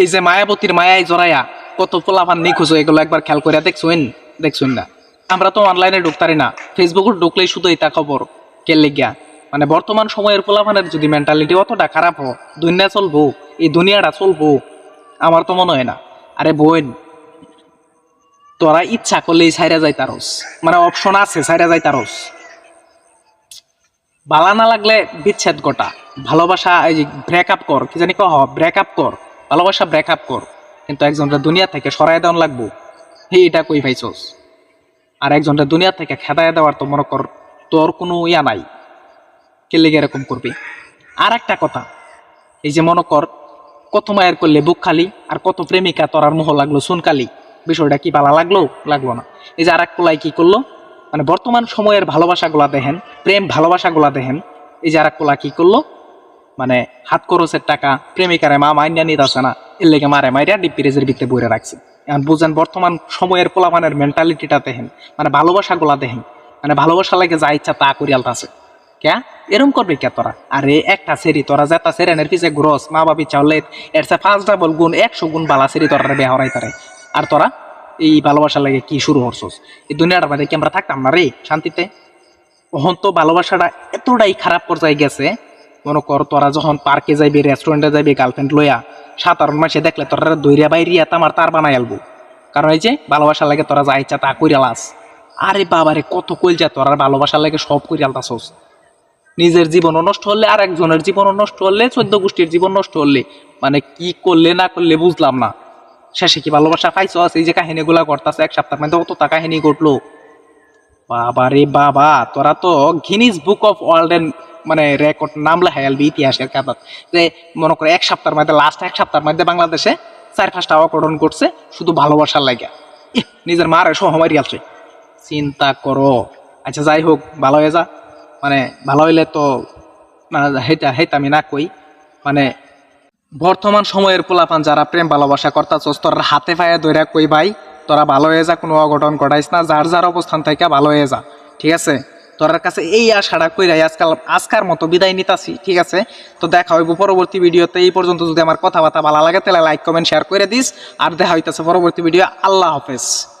এই যে মায়াবতীর মায়ায় জড়াইয়া কত পোলাপান নিখোঁজ এগুলো একবার খেয়াল করে দেখছুন দেখছুন না। আমরা তো অনলাইনে ঢুকতারি না। ফেসবুকে ঢুকলেই শুধু এটা খবর। কে লেগিয়া? মানে বর্তমান সময়ের পোলাপানের যদি মেন্টালিটি অতটা খারাপ হো দুনিয়া চলবো, এই দুনিয়াটা চলবো, আমার তো মনে হয় না। আরে বোন, তোরা ইচ্ছা করলেই সাইরা যাই তারস মানে অপশন আছে সাইরা যাই তারস বালা না লাগলে বিচ্ছেদ গোটা ভালোবাসা, এই যে ব্রেকআপ কর, কি জানি কহ ব্রেকআপ কর। ভালোবাসা ব্রেকআপ কর, কিন্তু একজনটা দুনিয়া থেকে সরাই দেওয়ান লাগবো। হে, এটা কই পাইছস আর একজনটা দুনিয়া থেকে খেদায় দেওয়ার তো মনে কর, তোর কোনো ইয়া নাই। কে লেগে এরকম করবি? আর একটা কথা, এই যে মনে কর, কত মায়ের করলে বুক খালি, আর কত প্রেমিকা তোর আর মোহ লাগল সুনকালি বিষয়টা কি ভালো লাগল? লাগল না। এই যে আর এক পোলাই কি করল? মানে বর্তমান সময়ের ভালোবাসাগুলা দেখেন, প্রেম ভালোবাসাগুলা দেখেন, এই যে আর এক পোলা কি করল? মানে হাত খরচের টাকা প্রেমিকারে মা মাইনা আসে না। এর লেগে মারে মাইরা ডিপ ফ্রিজের ভিতরে বইরে রাখছে। এখন বুঝেন বর্তমান সময়ের পোলাপানের মেন্টালিটিটা দেখেন মানে ভালোবাসাগুলা দেখেন মানে ভালোবাসা লাগে যা ইচ্ছা তা করি আলতাছে। ক্যা? এরম করবি কে তোরা? আরে একটা সেরি, তোরা যেটা সেরেনের পিছে গ্রস মা বাবি চাউলে এর সে পাঁচ ডাবল গুণ, একশো গুণ বালা সেরি তোরা বেয়া হরাই তারে। আর তোরা এই ভালোবাসা লাগে কি শুরু করছস? এই দুনিয়াটার মধ্যে কি আমরা থাকতাম না রে? শান্তিতে? ওহন তো ভালোবাসাটা এতটাই খারাপ পর্যায়ে গেছে মনে কর, তোরা যখন পার্কে যাইবি রেস্টুরেন্টে যাইবি গার্লফ্রেন্ড লইয়া সাধারণ মাসে দেখলে তোরা দৈরিয়া বাইরিয়া তামার তার বানাই আলবো। কারণ এই যে ভালোবাসা লাগে তোরা যা ইচ্ছা তা কইরালাস আরে বাবারে, কত কইল যা তোরা ভালোবাসা লাগে সব কইরালতাছস নিজের জীবনও নষ্ট হলে আর একজনের জীবনও নষ্ট হলে, চোদ্দ গোষ্ঠীর জীবন নষ্ট হলে। মানে কি করলে না করলে বুঝলাম না। শেষে কি ভালোবাসা পাইছো এই যে কাহিনীগুলা করতেছে, এক সপ্তাহ মধ্যে কতটা কাহিনী ঘটলো। বাবা রে বাবা, তোরা তো গিনিস বুক অফ ওয়ার্ল্ডের মানে রেকর্ড নাম লেখাই আলবি ইতিহাসের খাতাত। যে মনে করে এক সপ্তাহের মধ্যে লাস্ট এক সপ্তাহের মধ্যে বাংলাদেশে চার পাঁচটা অকরণ করছে শুধু ভালোবাসার লাগে নিজের মারে সহমারি আছে চিন্তা করো। আচ্ছা যাই হোক, ভালো হয়ে যা। মানে ভালো হইলে তো মানে হেটা হেটা আমি না কই। মানে বর্তমান সময়ের পোলাপান যারা প্রেম, ভালোবাসা করতাছস তোর হাতে পায়ে দৈরা কই ভাই? তোরা ভালো হয়ে যা, কোনো অঘটন ঘটাইস না। যার যার অবস্থান থেকে ভালো হয়ে যা। ঠিক আছে? তোর কাছে এই আশাটা কইরাই আজকাল আজকার মতো বিদায় নিতাছি, ঠিক আছে? তো দেখা হইব পরবর্তী ভিডিওতে। এই পর্যন্ত যদি আমার কথাবার্তা ভালো লাগে, তাহলে লাইক কমেন্ট শেয়ার করে দিস। আর দেখা হইতাছে পরবর্তী ভিডিও। আল্লাহ হাফেজ।